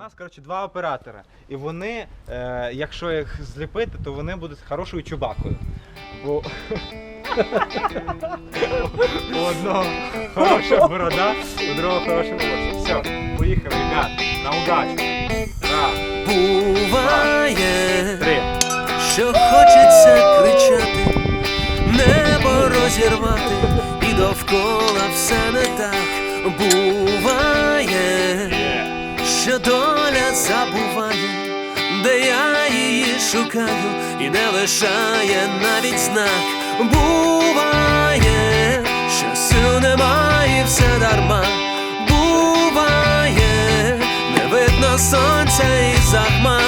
нас, коротше, два оператора. І вони, е, якщо їх зліпити, то вони будуть хорошою чубакою. Бо у одного хороша борода, у другого хороша волосся. Все, поїхали, ребят, на удачу. Раз, Буває, три. що хочеться кричати, небо розірвати, і довкола все не так. Буває, що доля забуває, де я її шукаю, і не лишає навіть знак. Буває, що сил немає, все дарма. Буває, не видно сонця і захмар,